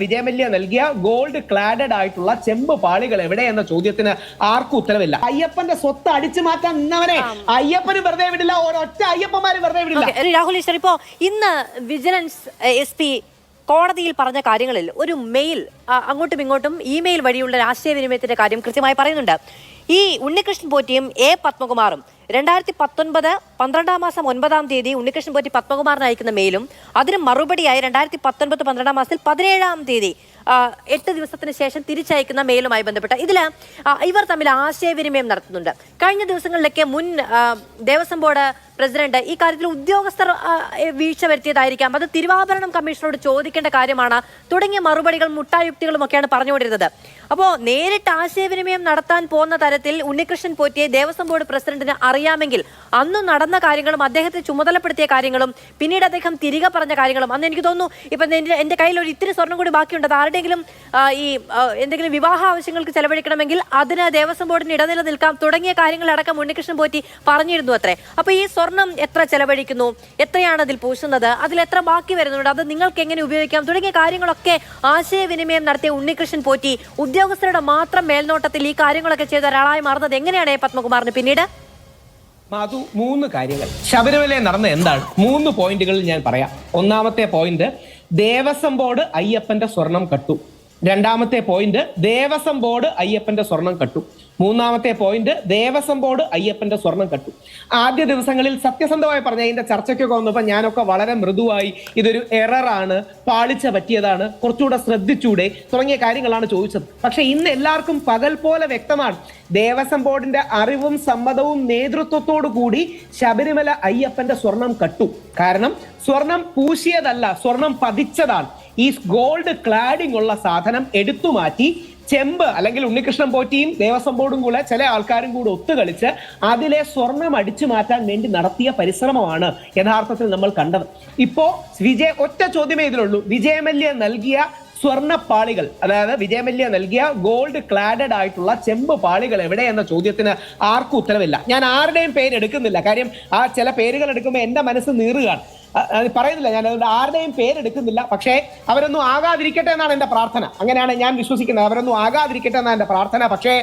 വിജയമല്യ നൽകിയ gold cladded ആയിട്ടുള്ള ചെമ്പ് പാളികൾ എവിടെ എന്ന ചോദ്യത്തിന് ആർക്കും ഉത്തരവില്ല അയ്യപ്പന്റെ സ്വത്ത് അടിച്ചു മാറ്റാൻ നിന്നവനെ അയ്യപ്പന് വെറുതെ വിടില്ല ഒരൊറ്റ അയ്യപ്പന്മാര് വെറുതെ വിടില്ല. രാഹുൽ ഈശ്വർ ഇപ്പോ ഇന്ന് വിജിലൻസ് എസ് പി കോടതിയിൽ പറഞ്ഞ കാര്യങ്ങളിൽ ഒരു മെയിൽ അങ്ങോട്ടും ഇങ്ങോട്ടും ഇമെയിൽ വഴിയുള്ള ആശയവിനിമയത്തിന്റെ കാര്യം കൃത്യമായി പറയുന്നുണ്ട്. ഈ ഉണ്ണികൃഷ്ണൻ പോറ്റിയും എ പത്മകുമാറും രണ്ടായിരത്തി പത്തൊൻപത് പന്ത്രണ്ടാം മാസം ഒൻപതാം തീയതി ഉണ്ണികൃഷ്ണൻ പോറ്റി പത്മകുമാറിന് അയക്കുന്ന മെയിലും അതിന് മറുപടിയായി രണ്ടായിരത്തി പത്തൊൻപത് പന്ത്രണ്ടാം മാസത്തിൽ പതിനേഴാം തീയതി എട്ട് ദിവസത്തിന് ശേഷം തിരിച്ചയക്കുന്ന മെയിലുമായി ബന്ധപ്പെട്ട ഇതിൽ ഇവർ തമ്മിൽ ആശയവിനിമയം നടത്തുന്നുണ്ട്. കഴിഞ്ഞ ദിവസങ്ങളിലൊക്കെ മുൻ ദേവസ്വം ബോർഡ് പ്രസിഡന്റ് ഈ കാര്യത്തിൽ ഉദ്യോഗസ്ഥർ വീഴ്ച വരുത്തിയതായിരിക്കാം. അത് തിരുവാഭരണം കമ്മീഷനോട് ചോദിക്കേണ്ട കാര്യമാണ്. തുടങ്ങിയ മറുപടികൾ മുട്ടായുക്തികളും ഒക്കെയാണ് പറഞ്ഞുകൊണ്ടിരുന്നത്. അപ്പോൾ നേരിട്ട് ആശയവിനിമയം നടത്താൻ പോകുന്ന തരത്തിൽ ഉണ്ണികൃഷ്ണൻ പോറ്റിയെ ദേവസ്വം ബോർഡ് പ്രസിഡന്റിന് അറിയാമെങ്കിൽ അന്ന് നടന്ന കാര്യങ്ങളും അദ്ദേഹത്തെ ചുമതലപ്പെടുത്തിയ കാര്യങ്ങളും പിന്നീട് അദ്ദേഹം തിരികെ പറഞ്ഞ കാര്യങ്ങളും അന്ന് എനിക്ക് തോന്നുന്നു ഇപ്പം എന്റെ എന്റെ കയ്യിൽ ഒരു ഇത്തിരി സ്വർണം കൂടി ബാക്കിയുണ്ട്. അത് ആരുടെയെങ്കിലും ഈ എന്തെങ്കിലും വിവാഹ ആവശ്യങ്ങൾക്ക് ചെലവഴിക്കണമെങ്കിൽ അതിന് ദേവസ്വം ബോർഡിന് ഇടനില നിൽക്കാം. തുടങ്ങിയ കാര്യങ്ങളടക്കം ഉണ്ണികൃഷ്ണൻ പോറ്റി പറഞ്ഞിരുന്നു അത്രേ. അപ്പോൾ ഈ സ്വർണം എത്ര ചെലവഴിക്കുന്നു എത്രയാണ് അതിൽ പൂശുന്നത് അതിൽ എത്ര ബാക്കി വരുന്നുണ്ട് അത് നിങ്ങൾക്ക് എങ്ങനെ ഉപയോഗിക്കാം തുടങ്ങിയ കാര്യങ്ങളൊക്കെ ആശയവിനിമയം നടത്തിയ ഉണ്ണികൃഷ്ണൻ പോറ്റി ഉദ്യോഗസ്ഥരുടെ മാത്രം മേൽനോട്ടത്തിൽ ഈ കാര്യങ്ങളൊക്കെ ചെയ്ത ഒരാളായി മാറുന്നത് എങ്ങനെയാണ് പത്മകുമാറിന് പിന്നീട്? മാധു മൂന്ന് കാര്യങ്ങൾ. ശബരിമലയിൽ നടന്ന എന്താണ്? മൂന്ന് പോയിന്റുകൾ ഞാൻ പറയാം. ഒന്നാമത്തെ പോയിന്റ് ദേവസ്വം ബോർഡ് അയ്യപ്പന്റെ സ്വർണം കട്ടു. രണ്ടാമത്തെ പോയിന്റ് ദേവസ്വം ബോർഡ് അയ്യപ്പന്റെ സ്വർണം കട്ടു. മൂന്നാമത്തെ പോയിന്റ് ദേവസ്വം ബോർഡ് അയ്യപ്പന്റെ സ്വർണം കട്ടു. ആദ്യ ദിവസങ്ങളിൽ സത്യസന്ധമായി പറഞ്ഞ ഇതിന്റെ ചർച്ചയ്ക്കൊക്കെ വന്നപ്പോൾ ഞാനൊക്കെ വളരെ മൃദുവായി ഇതൊരു എററാണ് പാളിച്ച പറ്റിയതാണ് കുറച്ചുകൂടെ ശ്രദ്ധിച്ചൂടെ തുടങ്ങിയ കാര്യങ്ങളാണ് ചോദിച്ചത്. പക്ഷെ ഇന്ന് എല്ലാവർക്കും പകൽ പോലെ വ്യക്തമാണ്. ദേവസ്വം ബോർഡിന്റെ അറിവും സമ്മതവും നേതൃത്വത്തോടു കൂടി ശബരിമല അയ്യപ്പന്റെ സ്വർണം കട്ടു. കാരണം സ്വർണം പൂശിയതല്ല സ്വർണം പതിച്ചതാണ്. ഈ ഗോൾഡ് ക്ലാഡിംഗ് ഉള്ള സാധനം എടുത്തു മാറ്റി ചെമ്പ് അല്ലെങ്കിൽ ഉണ്ണികൃഷ്ണൻ പോറ്റിയും ദേവസ്വം ബോർഡും കൂടെ ചില ആൾക്കാരും കൂടെ ഒത്തുകളിച്ച് അതിലെ സ്വർണം അടിച്ചു മാറ്റാൻ വേണ്ടി നടത്തിയ പരിശ്രമമാണ് യഥാർത്ഥത്തിൽ നമ്മൾ കണ്ടത്. ഇപ്പോ വിജയ ഒറ്റ ചോദ്യമേ ഇതിലുള്ളൂ. വിജയമല്യ നൽകിയ സ്വർണ പാളികൾ അതായത് വിജയമല്യ നൽകിയ ഗോൾഡ് ക്ലാഡഡ് ആയിട്ടുള്ള ചെമ്പ് പാളികൾ എവിടെ എന്ന ചോദ്യത്തിന് ആർക്കും ഉത്തരവില്ല ഞാൻ ആരുടെയും പേര് എടുക്കുന്നില്ല. കാര്യം ആ ചില പേരുകൾ എടുക്കുമ്പോൾ എന്റെ മനസ്സ് നീറുകയാണ്. പറയുന്നില്ല. ഞാൻ അതുകൊണ്ട് ആരുടെയും പേരെടുക്കുന്നില്ല. പക്ഷേ അവരൊന്നും ആകാതിരിക്കട്ടെ എന്നാണ് എന്റെ പ്രാർത്ഥന. അങ്ങനെയാണ് ഞാൻ വിശ്വസിക്കുന്നത്. അവരൊന്നും ആകാതിരിക്കട്ടെ എന്നാണ് എന്റെ പ്രാർത്ഥന. പക്ഷേ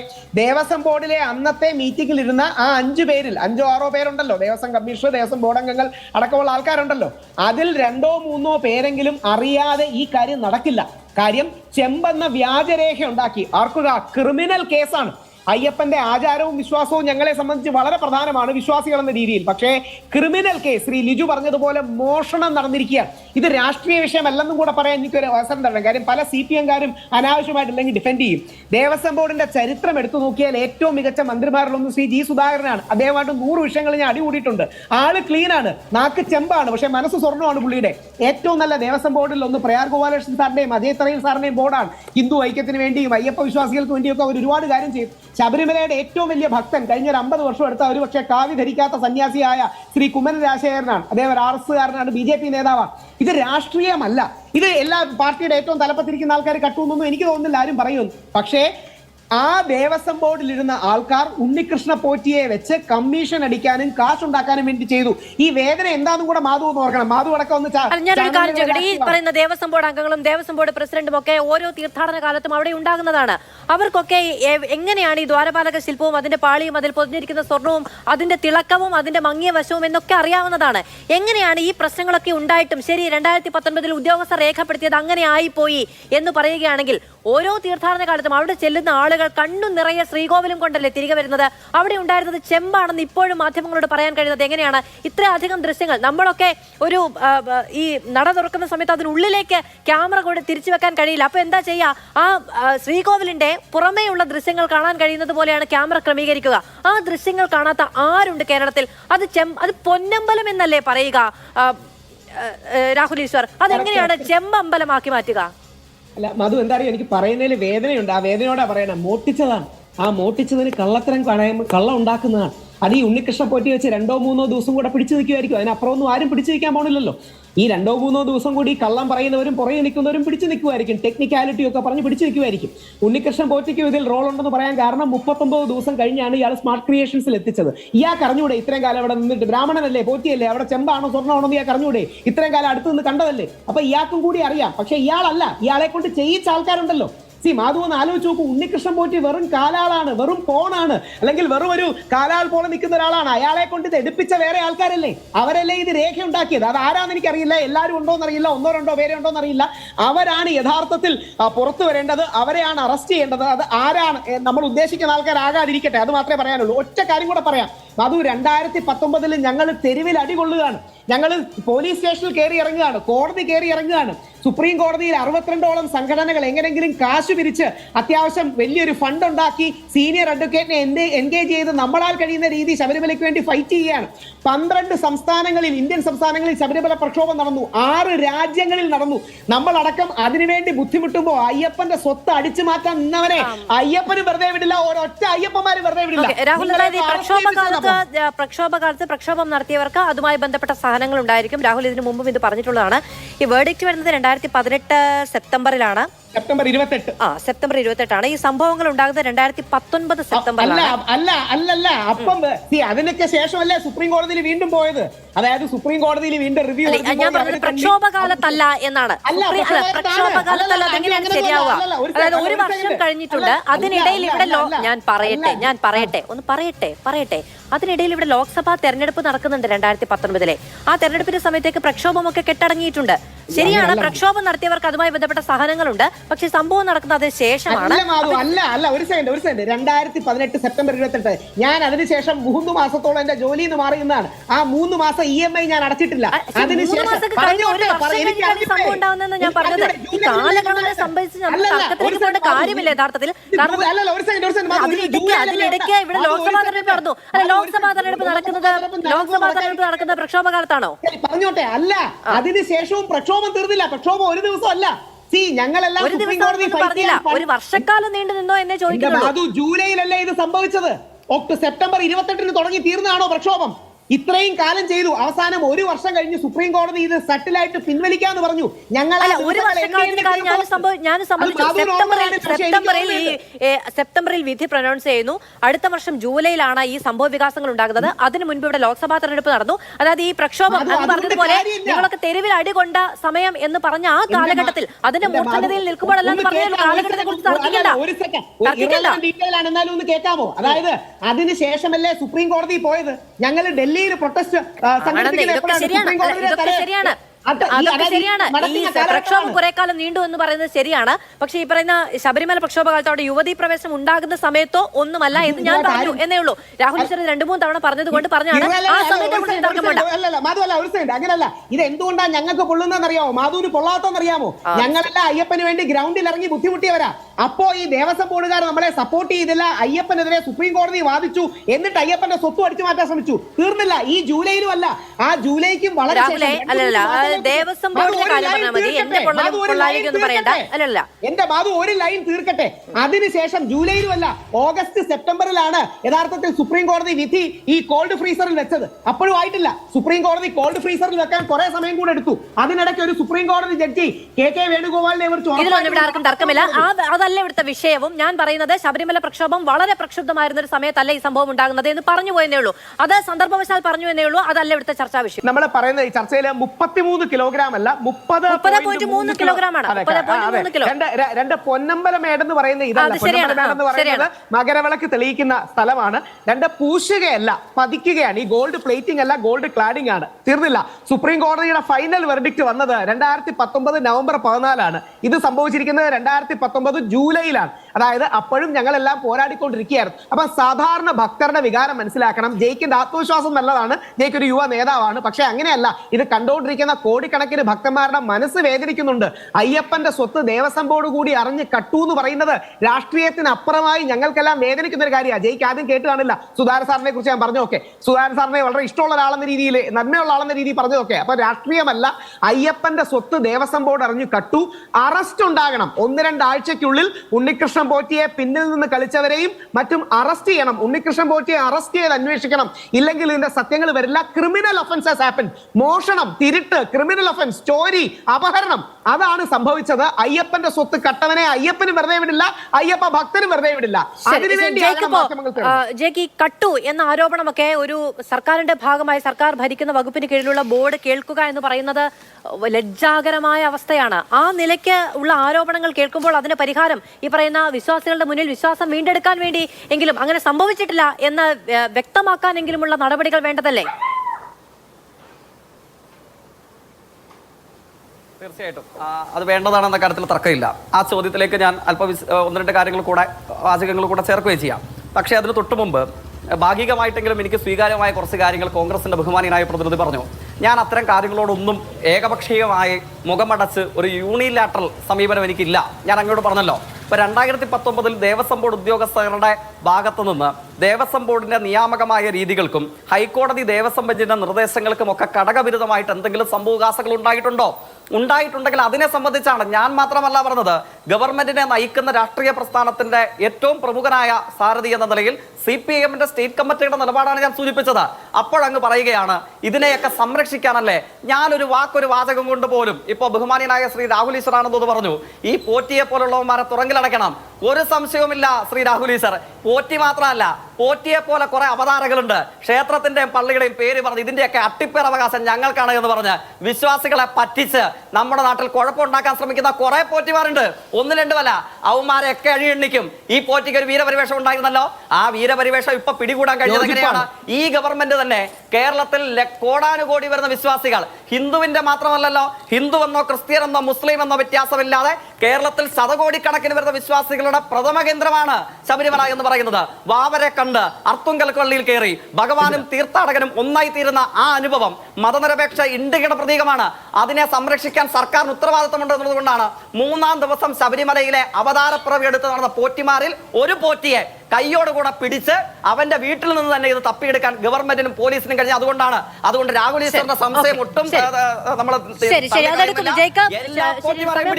ദേവസ്വം ബോർഡിലെ അന്നത്തെ മീറ്റിംഗിൽ ഇരുന്ന ആ അഞ്ചു പേരിൽ അഞ്ചോ ആറോ പേരുണ്ടല്ലോ. ദേവസ്വം കമ്മീഷണർ ദേവസ്വം ബോർഡ് അംഗങ്ങൾ അടക്കമുള്ള ആൾക്കാരുണ്ടല്ലോ. അതിൽ രണ്ടോ മൂന്നോ പേരെങ്കിലും അറിയാതെ ഈ കാര്യം നടക്കില്ല. കാര്യം ചെമ്പെന്ന വ്യാജരേഖ ഉണ്ടാക്കി ആർക്കുക ക്രിമിനൽ കേസാണ്. അയ്യപ്പന്റെ ആചാരവും വിശ്വാസവും ഞങ്ങളെ സംബന്ധിച്ച് വളരെ പ്രധാനമാണ് വിശ്വാസികൾ എന്ന രീതിയിൽ. പക്ഷേ ക്രിമിനൽ കേസ് ശ്രീ ലിജു പറഞ്ഞതുപോലെ മോഷണം നടന്നിരിക്കുക ഇത് രാഷ്ട്രീയ വിഷയമല്ലെന്നും കൂടെ പറയാൻ എനിക്കൊരു അവസരം തരണം. കാര്യം പല സി പി എംകാരും അനാവശ്യമായിട്ടില്ലെങ്കിൽ ഡിഫെൻഡ് ചെയ്യും. ദേവസ്വം ബോർഡിന്റെ ചരിത്രം എടുത്തു നോക്കിയാൽ ഏറ്റവും മികച്ച മന്ത്രിമാരിലൊന്ന് ശ്രീ ജി സുധാകരനാണ്. അദ്ദേഹമായിട്ട് നൂറ് വിഷയങ്ങൾ ഞാൻ അടികൂടിയിട്ടുണ്ട്. ആൾ ക്ലീനാണ് നാക്ക് ചെമ്പാണ് പക്ഷേ മനസ്സ് സ്വർണമാണ് പുള്ളിയുടെ. ഏറ്റവും നല്ല ദേവസ്വം ബോർഡിൽ ഒന്ന് പ്രയാർ ഗോപാലകൃഷ്ണൻ സാറിന്റെയും അജയ് തറയിൽ സാറിന്റെയും ബോർഡാണ് ഹിന്ദു ഐക്യത്തിന് വേണ്ടിയും അയ്യപ്പ വിശ്വാസികൾക്ക് വേണ്ടിയൊക്കെ അവർ ഒരുപാട് കാര്യം ചെയ്തു. ശബരിമലയുടെ ഏറ്റവും വലിയ ഭക്തൻ കഴിഞ്ഞ ഒരു അമ്പത് വർഷം എടുത്ത ഒരു പക്ഷേ കാവി ധരിക്കാത്ത സന്യാസിയായ ശ്രീ കുമ്മൻ രാജശേഖരനാണ്. അദ്ദേഹം ഒരു ആർ എസ് കാരനാണ് ബി ജെ പി നേതാവാണ്. ഇത് രാഷ്ട്രീയമല്ല. ഇത് എല്ലാ പാർട്ടിയുടെ ഏറ്റവും തലപ്പത്തിരിക്കുന്ന ആൾക്കാർ കട്ടുമെന്നൊന്നും എനിക്ക് തോന്നുന്നില്ല ആരും പറയുമെന്ന്. പക്ഷേ ആ ദേവസ്വം ബോർഡിലിരുന്ന ആൾക്കാർ ഉണ്ണികൃഷ്ണ പോറ്റിയെ വെച്ച് കമ്മീഷൻ അടിക്കാനും കാശുണ്ടാക്കാനും വേണ്ടി ചെയ്തു. ഈ വേദന എന്താണെന്നും കൂടെ മാധു എന്ന് ഓർക്കണം. മാധു അടക്കം ഒന്ന് ഈ പറയുന്ന ദേവസ്വം ബോർഡ് അംഗങ്ങളും ദേവസ്വം ബോർഡ് പ്രസിഡന്റും ഒക്കെ ഓരോ തീർത്ഥാടന കാലത്തും അവിടെ ഉണ്ടാകുന്നതാണ്. അവർക്കൊക്കെ എങ്ങനെയാണ് ഈ ദ്വാരപാലക ശില്പവും അതിന്റെ പാളിയും അതിൽ പൊതിഞ്ഞിരിക്കുന്ന സ്വർണവും അതിന്റെ തിളക്കവും അതിന്റെ മങ്ങിയ വശവും എന്നൊക്കെ അറിയാവുന്നതാണ്. എങ്ങനെയാണ് ഈ പ്രശ്നങ്ങളൊക്കെ ഉണ്ടായിട്ടും ശരി രണ്ടായിരത്തി പത്തൊൻപതിൽ ഉദ്യോഗസ്ഥർ രേഖപ്പെടുത്തിയത് അങ്ങനെ ആയിപ്പോയി എന്ന് പറയുകയാണെങ്കിൽ ഓരോ തീർത്ഥാടന കാലത്തും അവിടെ ചെല്ലുന്ന ആളുകൾ കണ്ണു നിറയെ ശ്രീകോവിലും കൊണ്ടല്ലേ തിരികെ വരുന്നത്? അവിടെ ഉണ്ടായിരുന്നത് ചെമ്പാണെന്ന് ഇപ്പോഴും മാധ്യമങ്ങളോട് പറയാൻ കഴിയുന്നത് എങ്ങനെയാണ്? ഇത്രയധികം ദൃശ്യങ്ങൾ നമ്മളൊക്കെ ഒരു ഈ നട തുറക്കുന്ന സമയത്ത് അതിനുള്ളിലേക്ക് ക്യാമറ കൂടെ തിരിച്ചു വെക്കാൻ കഴിയില്ല. അപ്പൊ എന്താ ചെയ്യാ ആ ആ, ശ്രീകോവിലിന്റെ പുറമേയുള്ള ദൃശ്യങ്ങൾ കാണാൻ കഴിയുന്നത് പോലെയാണ് ക്യാമറ ക്രമീകരിക്കുക. ആ ദൃശ്യങ്ങൾ കാണാത്ത ആരുണ്ട് കേരളത്തിൽ? അത് ചെം അത് പൊന്നമ്പലം എന്നല്ലേ പറയുക? രാഹുൽ ഈശ്വർ. അതെങ്ങനെയാണ് ചെമ്പമ്പലമാക്കി മാറ്റുക? അല്ല മധു എന്താ അറിയോ? എനിക്ക് പറയുന്നതിൽ വേദനയുണ്ട്. ആ വേദനയോടെ പറയണം. മോട്ടിച്ചതാണ്. ആ മോട്ടിച്ചതിന് കള്ളത്തരം കളയുമ്പോ കള്ളം ഉണ്ടാക്കുന്നതാണ്. അത് ഈ ഉണ്ണികൃഷ്ണ പോറ്റി വെച്ച് രണ്ടോ മൂന്നോ ദിവസം കൂടെ പിടിച്ചു നിൽക്കുമായിരിക്കും അതിനപ്പുറമൊന്നും ആരും പിടിച്ചു നിൽക്കാൻ പോണില്ലല്ലോ. ഈ രണ്ടോ മൂന്നോ ദിവസം കൂടി കള്ളം പറയുന്നവരും പുറകെ നിൽക്കുന്നവരും പിടിച്ചു നിൽക്കുമായിരിക്കും. ടെക്നിക്കാലിറ്റി ഒക്കെ പറഞ്ഞ് പിടിച്ചു നിൽക്കുമായിരിക്കും. ഉണ്ണികൃഷ്ണൻ പോറ്റിക്കും ഇതിൽ റോൾ ഉണ്ടെന്ന് പറയാൻ കാരണം മുപ്പത്തൊമ്പത് ദിവസം കഴിഞ്ഞാണ് ഇയാൾ സ്മാർട്ട് ക്രിയേഷൻസിൽ എത്തിച്ചത്. ഇയാൾ അറിഞ്ഞൂടെ ഇത്രയും കാലം അവിടെ നിന്നിട്ട്? ബ്രാഹ്മണനല്ലേ? പോറ്റിയല്ലേ? അവിടെ ചെമ്പാണോ സ്വർണമാണോ എന്ന് ഇയാൾക്ക് ഇത്രയും കാലം അടുത്ത് നിന്ന് കണ്ടതല്ലേ? അപ്പൊ ഇയാൾക്കും കൂടി അറിയാം. പക്ഷെ ഇയാളല്ല. ഇയാളെ കൊണ്ട് ചെയ്യിച്ച ആൾക്കാരുണ്ടല്ലോ. സി മാധു ഒന്ന് ആലോചിച്ച് നോക്കൂ. ഉണ്ണികൃഷ്ണൻ പോറ്റി വെറും കാലാളാണ് വെറും പോണാണ് അല്ലെങ്കിൽ വെറും ഒരു കാലാൾ പോലെ നിൽക്കുന്ന ഒരാളാണ്. അയാളെ കൊണ്ട് ഇത് എടുപ്പിച്ച വേറെ ആൾക്കാരല്ലേ? അവരല്ലേ ഇത് രേഖ ഉണ്ടാക്കിയത് അത് ആരാന്ന് എനിക്കറിയില്ല. എല്ലാവരും ഉണ്ടോ എന്നറിയില്ല ഒന്നോ രണ്ടോ പേരെ ഉണ്ടോ എന്നറിയില്ല അവരാണ് യഥാർത്ഥത്തിൽ പുറത്തു വരേണ്ടത്. അവരെയാണ് അറസ്റ്റ് ചെയ്യേണ്ടത്. അത് ആരാണ് നമ്മൾ ഉദ്ദേശിക്കുന്ന ആൾക്കാരാകാതിരിക്കട്ടെ. അത് മാത്രമേ പറയാനുള്ളൂ. ഒറ്റ കാര്യം കൂടെ പറയാം. മധു രണ്ടായിരത്തി പത്തൊമ്പതിൽ ഞങ്ങൾ തെരുവിൽ അടികൊള്ളുകയാണ് ഞങ്ങൾ പോലീസ് സ്റ്റേഷനിൽ കയറി ഇറങ്ങുകയാണ്. കോടതി കയറി ഇറങ്ങുകയാണ്. സുപ്രീം കോടതിയിൽ അറുപത്തിരണ്ടോളം സംഘടനകൾ എങ്ങനെങ്കിലും കാശ് പിരിച്ച് അത്യാവശ്യം വലിയൊരു ഫണ്ട് ഉണ്ടാക്കി സീനിയർ അഡ്വക്കേറ്റിനെ എൻഗേജ് ചെയ്ത് നമ്മളാൽ കഴിയുന്ന രീതി ശബരിമലയ്ക്ക് വേണ്ടി ഫൈറ്റ് ചെയ്യുകയാണ്. പന്ത്രണ്ട് സംസ്ഥാനങ്ങളിൽ ഇന്ത്യൻ സംസ്ഥാനങ്ങളിൽ ശബരിമല പ്രക്ഷോഭം നടന്നു. ആറ് രാജ്യങ്ങളിൽ നടന്നു. നമ്മളടക്കം അതിനുവേണ്ടി ബുദ്ധിമുട്ടുമ്പോൾ അയ്യപ്പന്റെ സ്വത്ത് അടിച്ചു മാറ്റാൻ നിന്നവനെ അയ്യപ്പന് വെറുതെ വിടില്ല. ഒരൊറ്റ അയ്യപ്പന്മാര് വെറുതെ വിടില്ല. രാഹുൽ പ്രക്ഷോഭകാലത്ത് പ്രക്ഷോഭം നടത്തിയവർക്ക് അതുമായി ബന്ധപ്പെട്ട സഹനങ്ങൾ ഉണ്ടായിരിക്കും. രാഹുൽ ഇതിനു മുമ്പും ഇത് പറഞ്ഞിട്ടുള്ളതാണ്. ഈ വേർഡിക്റ്റ് വരുന്നത് രണ്ടായിരത്തി പതിനെട്ട് സെപ്റ്റംബറിലാണ് സെപ്റ്റംബർ ഇരുപത്തെട്ട്. ആ സെപ്റ്റംബർ ഇരുപത്തെട്ടാണ്. ഈ സംഭവങ്ങൾ ഉണ്ടാകുന്നത് രണ്ടായിരത്തി പത്തൊൻപത് അല്ല അല്ല അല്ലല്ല. അപ്പം അതിനൊക്കെ ശേഷമല്ലേ സുപ്രീം കോടതിയിൽ വീണ്ടും പോയത്? അതായത് സുപ്രീം കോടതിയിൽ വീണ്ടും റിവ്യൂ ഞാൻ പറഞ്ഞത് പ്രക്ഷോഭകാലത്തല്ല എന്നാണ്. പ്രക്ഷോഭകാലത്തല്ല. അതെങ്ങനെയാണ് ശരിയാവുക? അതായത് ഒരു വർഷം കഴിഞ്ഞിട്ടുണ്ട്. അതിനിടയിൽ ഇവിടെ ഞാൻ പറയട്ടെ ഞാൻ പറയട്ടെ ഒന്ന് പറയട്ടെ പറയട്ടെ. അതിനിടയിൽ ഇവിടെ ലോക്സഭാ തെരഞ്ഞെടുപ്പ് നടക്കുന്നുണ്ട് രണ്ടായിരത്തി പത്തൊൻപതിലെ ആ തെരഞ്ഞെടുപ്പിന്റെ സമയത്തേക്ക് പ്രക്ഷോഭമൊക്കെ കെട്ടടങ്ങിയിട്ടുണ്ട്. ശരിയാണ് പ്രക്ഷോഭം നടത്തിയവർക്ക് അതുമായി ബന്ധപ്പെട്ട സഹനങ്ങളുണ്ട്. പക്ഷേ സംഭവം നടക്കുന്നത് അതിന് ശേഷമാണ്. അല്ല മാധു അല്ല അല്ല ഒരു സെക്കൻഡ് ഒരു സെക്കൻഡ് രണ്ടായിരത്തി പതിനെട്ട് സെപ്റ്റംബർ ഇരുപത്തെട്ട്. ഞാൻ അതിനുശേഷം മൂന്ന് മാസത്തോളം എന്റെ ജോലിയിൽ നിന്ന് മാറിയുന്നതാണ് ആ മൂന്ന് മാസം ഇ എം ഐ ഞാൻ അടച്ചിട്ടില്ല. സംഭവം ഉണ്ടാവുന്നതെന്ന് ഞാൻ പറഞ്ഞത്. ഈ കാലഘട്ടത്തെ സംബന്ധിച്ച് നമ്മൾ തർക്കത്തിലേക്ക് പോകേണ്ട കാര്യമില്ല യഥാർത്ഥത്തിൽ. കാരണം അതിനിടയ്ക്ക് അതിനിടയ്ക്ക് ഇവിടെ ലോക്സഭാ തെരഞ്ഞെടുപ്പ് നടന്നു. അല്ല ലോക്സഭാ തെരഞ്ഞെടുപ്പ് നടക്കുന്നത് ലോക്സഭാ തെരഞ്ഞെടുപ്പ് നടക്കുന്നത് പ്രക്ഷോഭകാലത്താണോ? ശരി, പറഞ്ഞോട്ടെ അല്ല അതിനുശേഷവും പ്രക്ഷോഭം തീർന്നില്ല. പ്രക്ഷോഭം ഒരു ദിവസം അല്ല സി ഞങ്ങളെല്ലാം ഒരു സുപ്രീം ദിവസം കോടതി ഒന്നും പറഞ്ഞില്ല. ഒരു വർഷക്കാലം നീണ്ടു നിന്നോ എന്നേ എന്റെ ചോദിക്കുന്നുള്ളൂ. ജൂലൈയിലല്ലേ ഇത് സംഭവിച്ചത്? ഒക്ടോ സെപ്റ്റംബർ ഇരുപത്തെട്ടിന് തുടങ്ങി തീർന്നതാണോ പ്രക്ഷോഭം? ഇത്രയും കാലം ചെയ്തു. അവസാനം ഒരു വർഷം കഴിഞ്ഞ് സുപ്രീം കോടതി ഇത് സട്ടിലായിട്ട് പിൻവലിക്കാന്ന് പറഞ്ഞു. ഞങ്ങൾ ഒരു സെപ്റ്റംബറിൽ സെപ്റ്റംബറിൽ വിധി പ്രൊനൗൺസ് ചെയ്യുന്നു. അടുത്ത വർഷം ജൂലൈയിലാണ് ഈ സംഭവ വികാസങ്ങൾ ഉണ്ടാകുന്നത്. അതിനു മുൻപ് ഇവിടെ ലോക്സഭാ തെരഞ്ഞെടുപ്പ് നടന്നു. അതായത് ഈ പ്രക്ഷോഭം പറഞ്ഞതുപോലെ നിങ്ങളൊക്കെ തെരുവിൽ അടികൊണ്ട സമയം എന്ന് പറഞ്ഞ ആ കാലഘട്ടത്തിൽ അതിന്റെ മൂർത്തഗതിയിൽ മൂർധന്യതയിൽ മാധു, നിൽക്കുമ്പോഴെല്ലാം ഒന്ന് പറഞ്ഞ കാലഘട്ടത്തെ കുറിച്ച് തർക്കിക്കണ്ട. അതായത് അതിനുശേഷമല്ലേ സുപ്രീം കോടതി പോയത്? ഞങ്ങൾ ഡൽഹിയിൽ പ്രൊട്ടസ്റ്റ് ശരിയാണ്. അതൊക്കെ ശരിയാണ്. ഈ പ്രക്ഷോഭം കുറെ കാലം നീണ്ടു എന്ന് പറയുന്നത് ശരിയാണ്. പക്ഷെ ഈ പറയുന്ന ശബരിമല പ്രക്ഷോഭകാലത്ത് അവിടെ യുവതി പ്രവേശനം ഉണ്ടാകുന്ന സമയത്തോ ഒന്നുമല്ല എന്ന് ഞാൻ പറഞ്ഞു എന്നേ ഉള്ളൂ. രാഹുൽ ഈശ്വരൻ രണ്ടു മൂന്ന് തവണ പറഞ്ഞത് കൊണ്ട് പറഞ്ഞാണ് ആ സമയത്തെ കുറിച്ച് തർക്കം അല്ലല്ല മാധു ഒരു സെക്കൻഡ് അങ്ങനല്ല. ഇത് എന്തുകൊണ്ടാ ഞങ്ങൾക്ക് പൊള്ളുന്നറിയാമോ മാധുവിന് പൊള്ളാത്തെന്നറിയാമോ ഞങ്ങളെല്ലാം അയ്യപ്പന് വേണ്ടി ഗ്രൗണ്ടിൽ ഇറങ്ങി ബുദ്ധിമുട്ടിയവരാ. അപ്പോ ഈ ദേവസ്വം ബോർഡുകാർ നമ്മളെ സപ്പോർട്ട് ചെയ്തില്ല. അയ്യപ്പനെതിരെ സുപ്രീം കോടതി വാദിച്ചു. എന്നിട്ട് അയ്യപ്പന്റെ സ്വത്ത് അടിച്ചു മാറ്റാൻ ശ്രമിച്ചു. തീർന്നില്ല. ഈ ജൂലൈയിലും അല്ല. ആ ജൂലൈക്കും വളരെ ദേവസ്വം ബോർഡിന്റെ കാര്യം പറഞ്ഞാൽ മതി. എന്റെ. മാധു, പറയണ്ട. അല്ലല്ല എന്റെ ബാബു ഒരു ലൈൻ തീർക്കട്ടെ. അതിനുശേഷം ജൂലൈയിലും അല്ല ഓഗസ്റ്റ് സെപ്റ്റംബറിലാണ് യഥാർത്ഥത്തിൽ സുപ്രീം കോടതി വിധി ഈ കോൾഡ് ഫ്രീസറിൽ വെച്ചത്. അപ്പോഴും ആയിട്ടില്ല. സുപ്രീം കോടതി കോൾഡ് ഫ്രീസറിൽ വെക്കാൻ കുറെ സമയം കൂടെ എടുത്തു. അതിനിടയ്ക്ക് ഒരു സുപ്രീം കോടതി ജഡ്ജി കെ കെ വേണുഗോപാലിനെ കുറിച്ച് ഇതിലൊന്നും ഇവിടെ ആർക്കും തർക്കമില്ല. അതല്ല ഇവിടുത്തെ വിഷയവും. ഞാൻ പറയുന്നത് ശബരിമല പ്രക്ഷോഭം വളരെ പ്രക്ഷുബ്ധമായിരുന്ന ഒരു സമയത്തല്ല ഈ സംഭവം ഉണ്ടാകുന്നത് എന്ന് പറഞ്ഞു പോയെന്നേ ഉള്ളൂ. അത് സന്ദർഭവശാൽ പറഞ്ഞു എന്നേ ഉള്ളൂ. അതല്ല ഇവിടുത്തെ ചർച്ചാ വിഷയം. നമ്മൾ പറയുന്നത് ഈ ചർച്ചയിൽ മുപ്പത്തിമൂന്ന് കിലോഗ്രാം അല്ല മുപ്പത് കിലോഗ്രാം ആണ്. രണ്ട് പൊന്നമ്പല മേടെന്ന് പറയുന്ന ഇതാണ് പറയുന്നത് മകരവിളക്ക് തെളിയിക്കുന്ന സ്ഥലമാണ്. രണ്ട് പൂശുകയല്ല പതിക്കുകയാണ്. ഈ ഗോൾഡ് പ്ലേറ്റിംഗ് അല്ല ഗോൾഡ് ക്ലാഡിംഗ് ആണ്. തീർന്നില്ല. സുപ്രീം കോടതിയുടെ ഫൈനൽ വെർഡിക്റ്റ് വന്നത് രണ്ടായിരത്തി പത്തൊമ്പത് നവംബർ പതിനാലാണ്. ഇത് സംഭവിച്ചിരിക്കുന്നത് രണ്ടായിരത്തി പത്തൊമ്പത് ജൂലൈയിലാണ്. അതായത് അപ്പോഴും ഞങ്ങളെല്ലാം പോരാടിക്കൊണ്ടിരിക്കുകയായിരുന്നു. അപ്പൊ സാധാരണ ഭക്തരുടെ വികാരം മനസ്സിലാക്കണം. ജയിക്കിന്റെ ആത്മവിശ്വാസം നല്ലതാണ്. ജയിക്ക് ഒരു യുവ നേതാവാണ്. പക്ഷെ അങ്ങനെയല്ല. ഇത് കണ്ടുകൊണ്ടിരിക്കുന്ന കോടിക്കണക്കിന് ഭക്തന്മാരുടെ മനസ്സ് വേദനിക്കുന്നുണ്ട്. അയ്യപ്പന്റെ സ്വത്ത് ദേവസ്വം ബോർഡ് കൂടി അറിഞ്ഞ് കട്ടു എന്ന് പറയുന്നത് രാഷ്ട്രീയത്തിന് അപ്പുറമായി ഞങ്ങൾക്കെല്ലാം വേദനിക്കുന്ന ഒരു കാര്യമാണ്. ജയിക്ക് ആദ്യം കേട്ട് കാണില്ല. സുധാര സാറിനെ കുറിച്ച് ഞാൻ പറഞ്ഞു? ഓക്കെ. സുധാര സാറിനെ വളരെ ഇഷ്ടമുള്ള ഒരാളെന്ന രീതിയിൽ നന്മയുള്ള ആളെന്ന രീതിയിൽ പറഞ്ഞു? ഓക്കെ. അപ്പൊ രാഷ്ട്രീയമല്ല. അയ്യപ്പന്റെ സ്വത്ത് ദേവസ്വം ബോർഡ് അറിഞ്ഞു കട്ടു. അറസ്റ്റ് ഉണ്ടാകണം. ഒന്ന് രണ്ടാഴ്ചയ്ക്കുള്ളിൽ ഉണ്ണികൃഷ്ണ ഉണ്ണികൃഷ്ണൻ പോറ്റിയെ പിന്നിൽ നിന്ന് കളിച്ചവരെയും മറ്റും അറസ്റ്റ് ചെയ്യണം. ഉണ്ണികൃഷ്ണൻ പോറ്റിയെ അറസ്റ്റ് ചെയ്ത് അന്വേഷിക്കണം. ഇല്ലെങ്കിൽ ഇതിന്റെ സത്യങ്ങൾ വരില്ല. ക്രിമിനൽ ഒഫൻസസ് ഹാപ്പൻ മോഷണം തിരുട്ട് ക്രിമിനൽ ഒഫൻസ് ചോരി അപഹരണം. അതാണ് സംഭവിച്ചത്. അയ്യപ്പന്റെ സ്വത്ത് കട്ടവനെ അയ്യപ്പന് വെറുതെ വിടില്ല അയ്യപ്പ ഭക്തന് വെറുതെ വിടില്ല. അതിനുവേണ്ടി കട്ടു എന്ന ആരോപണമൊക്കെ ഒരു സർക്കാരിന്റെ ഭാഗമായി സർക്കാർ ഭരിക്കുന്ന വകുപ്പിന് കീഴിലുള്ള ബോർഡ് കേൾക്കുക എന്ന് പറയുന്നത് ലജ്ജാകരമായ അവസ്ഥയാണ്. ആ നിലയ്ക്ക് ഉള്ള ആരോപണങ്ങൾ കേൾക്കുമ്പോൾ അതിന് പരിഹാരം ഈ പറയുന്ന വിശ്വാസികളുടെ മുന്നിൽ വിശ്വാസം വീണ്ടെടുക്കാൻ വേണ്ടി എങ്കിലും അങ്ങനെ സംഭവിച്ചിട്ടില്ല എന്ന് വ്യ- വ്യക്തമാക്കാനെങ്കിലുമുള്ള നടപടികൾ വേണ്ടതല്ലേ? തീർച്ചയായിട്ടും. അത് വേണ്ടതാണെന്ന കാര്യത്തിൽ തർക്കമില്ല. ആ ചോദ്യത്തിലേക്ക് ഞാൻ അല്പം ഒന്ന് രണ്ട് കാര്യങ്ങൾ കൂടെ വാചകങ്ങൾ കൂടെ ചേർക്കുകയും ചെയ്യാം. പക്ഷേ അതിന് തൊട്ടു മുമ്പ് ഭാഗികമായിട്ടെങ്കിലും എനിക്ക് സ്വീകാര്യമായ കുറച്ച് കാര്യങ്ങൾ കോൺഗ്രസിന്റെ ബഹുമാനിയായ പ്രതിനിധി പറഞ്ഞു. ഞാൻ അത്തരം കാര്യങ്ങളോടൊന്നും ഏകപക്ഷീയമായി മുഖമടച്ച് ഒരു യൂണിലാറ്ററൽ സമീപനം എനിക്കില്ല. ഞാൻ അങ്ങോട്ട് പറഞ്ഞല്ലോ. ഇപ്പൊ രണ്ടായിരത്തി പത്തൊമ്പതിൽ ദേവസ്വം ബോർഡ് ഉദ്യോഗസ്ഥരുടെ ഭാഗത്തു നിന്ന് ദേവസ്വം ബോർഡിന്റെ നിയാമകമായ രീതികൾക്കും ഹൈക്കോടതി ദേവസ്വം ബെഞ്ചിന്റെ നിർദ്ദേശങ്ങൾക്കും ഒക്കെ ഘടകവിരുദ്ധമായിട്ട് എന്തെങ്കിലും സംഭവകാസങ്ങൾ ഉണ്ടായിട്ടുണ്ടോ? ഉണ്ടായിട്ടുണ്ടെങ്കിൽ അതിനെ സംബന്ധിച്ചാണ് ഞാൻ മാത്രമല്ല പറഞ്ഞത്. ഗവൺമെന്റിനെ നയിക്കുന്ന രാഷ്ട്രീയ പ്രസ്ഥാനത്തിന്റെ ഏറ്റവും പ്രമുഖനായ സാരഥി എന്ന നിലയിൽ സി പി എമ്മിന്റെ സ്റ്റേറ്റ് കമ്മിറ്റിയുടെ നിലപാടാണ് ഞാൻ സൂചിപ്പിച്ചത്. അപ്പോഴങ്ങ് പറയുകയാണ് ഇതിനെയൊക്കെ സംരക്ഷിക്കാനല്ലേ ഞാനൊരു വാക്കൊരു വാചകം കൊണ്ട് പോലും ഇപ്പൊ ബഹുമാനിയനായ ശ്രീ രാഹുൽ ഈശ്വറാണെന്നത് പറഞ്ഞു. ഈ പോറ്റിയെ പോലുള്ളവന്മാരെ തുറങ്കിലടയ്ക്കണം ഒരു സംശയവുമില്ല ശ്രീ രാഹുലി സാർ പോറ്റി മാത്രമല്ല പോറ്റിയെ പോലെ കുറെ അവതാരകളുണ്ട്. ക്ഷേത്രത്തിന്റെയും പള്ളിയുടെയും പേര് പറഞ്ഞ് ഇതിന്റെയൊക്കെ അട്ടിപ്പേർ അവകാശം ഞങ്ങൾക്കാണ് എന്ന് പറഞ്ഞ് വിശ്വാസികളെ പറ്റിച്ച് നമ്മുടെ നാട്ടിൽ കുഴപ്പമുണ്ടാക്കാൻ ശ്രമിക്കുന്ന കുറെ പോറ്റിമാരുണ്ട്. ഒന്ന് രണ്ടുമല്ല അവന്മാരെയൊക്കെ അഴിയെണ്ണിക്കും. ഈ പോറ്റിക്ക് ഒരു വീരപരിവേഷം ഉണ്ടായിരുന്നല്ലോ? ആ വീരപരിവേഷം ഇപ്പൊ പിടികൂടാൻ കഴിഞ്ഞത് എങ്ങനെയാണ്? ഈ ഗവൺമെന്റ് തന്നെ കേരളത്തിൽ കോടാനുകോടി വരുന്ന വിശ്വാസികൾ. ഹിന്ദുവിന്റെ മാത്രമല്ലല്ലോ. ഹിന്ദു എന്നോ ക്രിസ്ത്യൻ എന്നോ മുസ്ലിം എന്നോ വ്യത്യാസമില്ലാതെ കേരളത്തിൽ ശതകോടിക്കണക്കിന് വരുന്ന വിശ്വാസികളുടെ പ്രഥമ കേന്ദ്രമാണ് ശബരിമല എന്ന് പറയുന്നത്. വാവരെ കണ്ട് അർത്തുങ്കൽ പള്ളിയിൽ കയറി ഭഗവാനും തീർത്ഥാടകനും ഒന്നായി തീരുന്ന ആ അനുഭവം മതനിരപേക്ഷ ഇന്ത്യയുടെ പ്രതീകമാണ്. അതിനെ സംരക്ഷിക്കാൻ സർക്കാരിന് ഉത്തരവാദിത്തമുണ്ട് എന്നുള്ളതുകൊണ്ടാണ് മൂന്നാം ദിവസം ശബരിമലയിലെ അവതാരപ്പിറവി എടുത്ത് നടന്ന പോറ്റിമാരിൽ ഒരു പോറ്റിയെ കൈയോടുകൂടെ പിടിച്ച് അവന്റെ വീട്ടിൽ നിന്ന് തന്നെ ഇത് തപ്പിയെടുക്കാൻ ഗവൺമെന്റിനും പോലീസിനും കഴിഞ്ഞ. അതുകൊണ്ടാണ് അതുകൊണ്ട് രാഹുൽ ഈശ്വറിന്റെ സംശയം ഒട്ടും നമ്മൾ.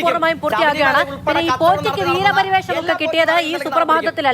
പൂർണമായും പൂർത്തിയാക്കുകയാണ് കിട്ടിയത് ഈ സുപ്രഭാതത്തിലല്ല.